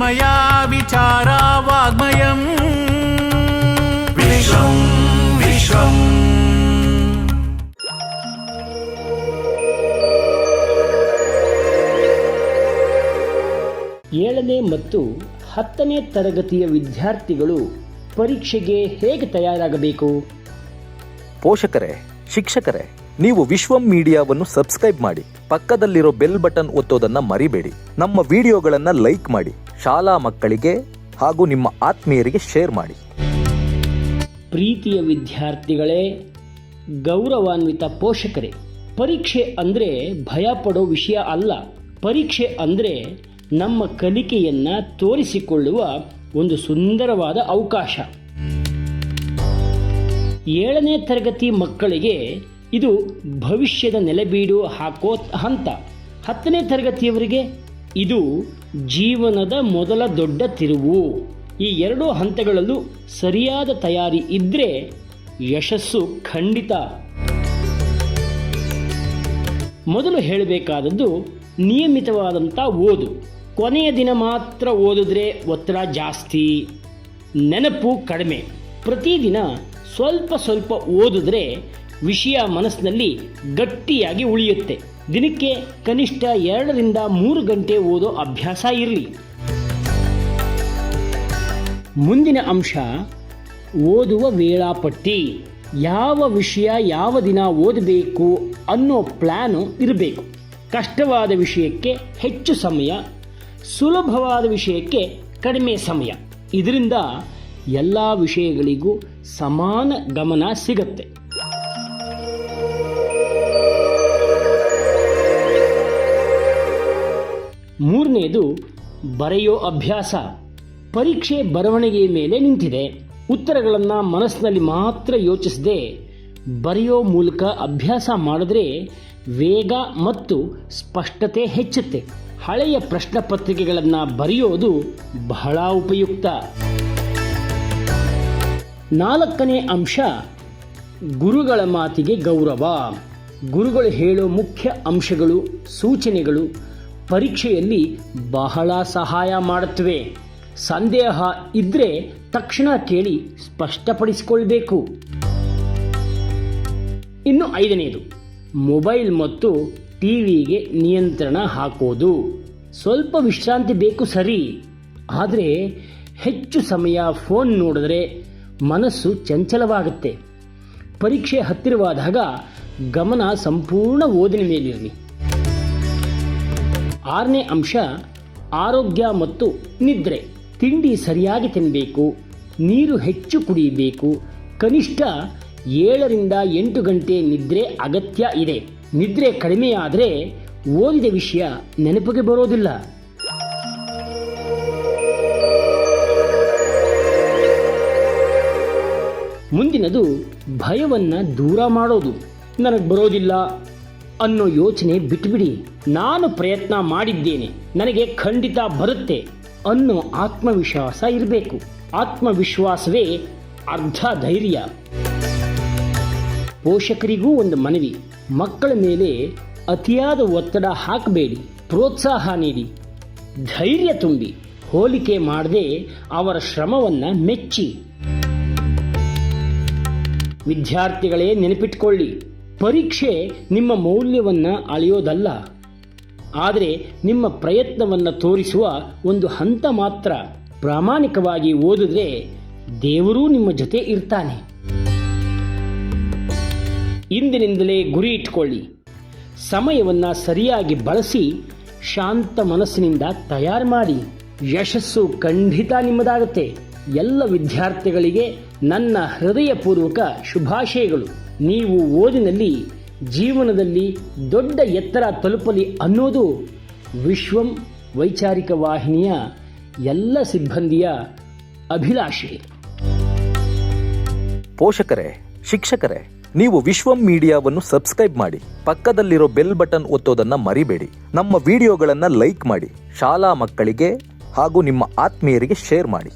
यद्मया विचारा वाग्मयम् विश्वं ವಿಶ್ವಂ. ಏಳನೇ ಮತ್ತು ಹತ್ತನೇ ತರಗತಿಯ ವಿದ್ಯಾರ್ಥಿಗಳು ಪರೀಕ್ಷೆಗೆ ಹೇಗೆ ತಯಾರಾಗಬೇಕು? ಪೋಷಕರೇ ಶಿಕ್ಷಕರೇ ನೀವು ವಿಶ್ವಂ ಮೀಡಿಯಾವನ್ನು ಸಬ್ಸ್ಕ್ರೈಬ್ ಮಾಡಿ. ಪಕ್ಕದಲ್ಲಿರೋ ಬೆಲ್ ಬಟನ್ ಒತ್ತೋದನ್ನ ಮರಿಬೇಡಿ. ನಮ್ಮ ವಿಡಿಯೋಗಳನ್ನ ಲೈಕ್ ಮಾಡಿ. ಶಾಲಾ ಮಕ್ಕಳಿಗೆ ಹಾಗೂ ನಿಮ್ಮ ಆತ್ಮೀಯರಿಗೆ ಶೇರ್ ಮಾಡಿ. ಪ್ರೀತಿಯ ವಿದ್ಯಾರ್ಥಿಗಳೇ, ಗೌರವಾನ್ವಿತ ಪೋಷಕರೇ, ಪರೀಕ್ಷೆ ಅಂದರೆ ಭಯ ಪಡೋ ವಿಷಯ ಅಲ್ಲ. ಪರೀಕ್ಷೆ ಅಂದರೆ ನಮ್ಮ ಕಲಿಕೆಯನ್ನು ತೋರಿಸಿಕೊಳ್ಳುವ ಒಂದು ಸುಂದರವಾದ ಅವಕಾಶ. ಏಳನೇ ತರಗತಿ ಮಕ್ಕಳಿಗೆ ಇದು ಭವಿಷ್ಯದ ನೆಲೆಬೀಡು ಹಾಕೋ ಹಂತ. ಹತ್ತನೇ ತರಗತಿಯವರಿಗೆ ಇದು ಜೀವನದ ಮೊದಲ ದೊಡ್ಡ ತಿರುವು. ಈ ಎರಡೂ ಹಂತಗಳಲ್ಲೂ ಸರಿಯಾದ ತಯಾರಿ ಇದ್ದರೆ ಯಶಸ್ಸು ಖಂಡಿತ. ಮೊದಲು ಹೇಳಬೇಕಾದದ್ದು ನಿಯಮಿತವಾದಂಥ ಓದು. ಕೊನೆಯ ದಿನ ಮಾತ್ರ ಓದಿದ್ರೆ ಒತ್ತಡ ಜಾಸ್ತಿ, ನೆನಪು ಕಡಿಮೆ. ಪ್ರತಿದಿನ ಸ್ವಲ್ಪ ಸ್ವಲ್ಪ ಓದಿದ್ರೆ ವಿಷಯ ಮನಸ್ಸಿನಲ್ಲಿ ಗಟ್ಟಿಯಾಗಿ ಉಳಿಯುತ್ತೆ. ದಿನಕ್ಕೆ ಕನಿಷ್ಠ ಎರಡರಿಂದ ಮೂರು ಗಂಟೆ ಓದೋ ಅಭ್ಯಾಸ ಇರಲಿ. ಮುಂದಿನ ಅಂಶ, ಓದುವ ವೇಳಾಪಟ್ಟಿ. ಯಾವ ವಿಷಯ ಯಾವ ದಿನ ಓದಬೇಕು ಅನ್ನೋ ಪ್ಲ್ಯಾನು ಇರಬೇಕು. ಕಷ್ಟವಾದ ವಿಷಯಕ್ಕೆ ಹೆಚ್ಚು ಸಮಯ, ಸುಲಭವಾದ ವಿಷಯಕ್ಕೆ ಕಡಿಮೆ ಸಮಯ. ಇದರಿಂದ ಎಲ್ಲ ವಿಷಯಗಳಿಗೂ ಸಮಾನ ಗಮನ ಸಿಗತ್ತೆ. ಮೂರನೇದು, ಬರೆಯೋ ಅಭ್ಯಾಸ. ಪರೀಕ್ಷೆ ಬರವಣಿಗೆಯ ಮೇಲೆ ನಿಂತಿದೆ. ಉತ್ತರಗಳನ್ನು ಮನಸ್ಸಿನಲ್ಲಿ ಮಾತ್ರ ಯೋಚಿಸದೆ ಬರೆಯೋ ಮೂಲಕ ಅಭ್ಯಾಸ ಮಾಡಿದ್ರೆ ವೇಗ ಮತ್ತು ಸ್ಪಷ್ಟತೆ ಹೆಚ್ಚುತ್ತೆ. ಹಳೆಯ ಪ್ರಶ್ನೆ ಪತ್ರಿಕೆಗಳನ್ನು ಬರೆಯೋದು ಬಹಳ ಉಪಯುಕ್ತ. ನಾಲ್ಕನೇ ಅಂಶ, ಗುರುಗಳ ಮಾತಿಗೆ ಗೌರವ. ಗುರುಗಳು ಹೇಳೋ ಮುಖ್ಯ ಅಂಶಗಳು, ಸೂಚನೆಗಳು ಪರೀಕ್ಷೆಯಲ್ಲಿ ಬಹಳ ಸಹಾಯ ಮಾಡುತ್ತವೆ. ಸಂದೇಹ ಇದ್ದರೆ ತಕ್ಷಣ ಕೇಳಿ ಸ್ಪಷ್ಟಪಡಿಸಿಕೊಳ್ಬೇಕು. ಇನ್ನು ಐದನೇದು, ಮೊಬೈಲ್ ಮತ್ತು ಟಿವಿಗೆ ನಿಯಂತ್ರಣ ಹಾಕೋದು. ಸ್ವಲ್ಪ ವಿಶ್ರಾಂತಿ ಬೇಕು ಸರಿ. ಆದರೆ ಹೆಚ್ಚು ಸಮಯ ಫೋನ್ ನೋಡಿದ್ರೆ ಮನಸ್ಸು ಚಂಚಲವಾಗುತ್ತೆ. ಪರೀಕ್ಷೆ ಹತ್ತಿರವಾದಾಗ ಗಮನ ಸಂಪೂರ್ಣ ಓದಿನ ಮೇಲಿರಲಿ. ಆರನೇ ಅಂಶ, ಆರೋಗ್ಯ ಮತ್ತು ನಿದ್ರೆ. ತಿಂಡಿ ಸರಿಯಾಗಿ ತಿನ್ನಬೇಕು ನೀರು ಹೆಚ್ಚು ಕುಡಿಯಬೇಕು, ಕನಿಷ್ಠ ಏಳರಿಂದ ಎಂಟು ಗಂಟೆ ನಿದ್ರೆ ಅಗತ್ಯ ಇದೆ. ನಿದ್ರೆ ಕಡಿಮೆಯಾದರೆ ಓದಿದ ವಿಷಯ ನೆನಪಿಗೆ ಬರೋದಿಲ್ಲ. ಮುಂದಿನದು ಭಯವನ್ನು ದೂರ ಮಾಡೋದು. ನನಗೆ ಬರೋದಿಲ್ಲ. ಅನ್ನೋ ಯೋಚನೆ ಬಿಟ್ಬಿಡಿ. ನಾನು ಪ್ರಯತ್ನ ಮಾಡಿದ್ದೇನೆ. ನನಗೆ ಖಂಡಿತ ಬರುತ್ತೆ ಅನ್ನೋ ಆತ್ಮವಿಶ್ವಾಸ ಇರಬೇಕು. ಆತ್ಮವಿಶ್ವಾಸವೇ ಅರ್ಧ ಧೈರ್ಯ. ಪೋಷಕರಿಗೂ ಒಂದು ಮನವಿ. ಮಕ್ಕಳ ಮೇಲೆ ಅತಿಯಾದ ಒತ್ತಡ ಹಾಕಬೇಡಿ. ಪ್ರೋತ್ಸಾಹ ನೀಡಿ. ಧೈರ್ಯ ತುಂಬಿ. ಹೋಲಿಕೆ ಮಾಡದೆ ಅವರ ಶ್ರಮವನ್ನ ಮೆಚ್ಚಿ. ವಿದ್ಯಾರ್ಥಿಗಳೇ ನೆನಪಿಟ್ಕೊಳ್ಳಿ. ಪರೀಕ್ಷೆ ನಿಮ್ಮ ಮೌಲ್ಯವನ್ನು ಅಳೆಯೋದಲ್ಲ. ಆದರೆ ನಿಮ್ಮ ಪ್ರಯತ್ನವನ್ನು ತೋರಿಸುವ ಒಂದು ಹಂತ ಮಾತ್ರ ಪ್ರಾಮಾಣಿಕವಾಗಿ ಓದಿದ್ರೆ ದೇವರೂ ನಿಮ್ಮ ಜೊತೆ ಇರ್ತಾನೆ. ಇಂದಿನಿಂದಲೇ ಗುರಿ ಇಟ್ಕೊಳ್ಳಿ. ಸಮಯವನ್ನು ಸರಿಯಾಗಿ ಬಳಸಿ, ಶಾಂತ ಮನಸ್ಸಿನಿಂದ ತಯಾರು ಮಾಡಿ. ಯಶಸ್ಸು ಖಂಡಿತ ನಿಮ್ಮದಾಗುತ್ತೆ. ಎಲ್ಲ ವಿದ್ಯಾರ್ಥಿಗಳಿಗೆ ನನ್ನ ಹೃದಯಪೂರ್ವಕ ಶುಭಾಶಯಗಳು. ನೀವು ಓದಿನಲ್ಲಿ ಜೀವನದಲ್ಲಿ ದೊಡ್ಡ ಎತ್ತರ ತಲುಪಲಿ ಅನ್ನೋದು ವಿಶ್ವಂ ವೈಚಾರಿಕ ವಾಹಿನಿಯ ಎಲ್ಲ ಸಿಬ್ಬಂದಿಯ ಅಭಿಲಾಷೆ. ಪೋಷಕರೇ, ಶಿಕ್ಷಕರೇ, ನೀವು ವಿಶ್ವಂ ಮೀಡಿಯಾವನ್ನು ಸಬ್ಸ್ಕ್ರೈಬ್ ಮಾಡಿ, ಪಕ್ಕದಲ್ಲಿರೋ ಬೆಲ್ ಬಟನ್ ಒತ್ತೋದನ್ನ ಮರಿಬೇಡಿ, ನಮ್ಮ ವಿಡಿಯೋಗಳನ್ನು ಲೈಕ್ ಮಾಡಿ, ಶಾಲಾ ಮಕ್ಕಳಿಗೆ ಹಾಗೂ ನಿಮ್ಮ ಆತ್ಮೀಯರಿಗೆ ಶೇರ್ ಮಾಡಿ.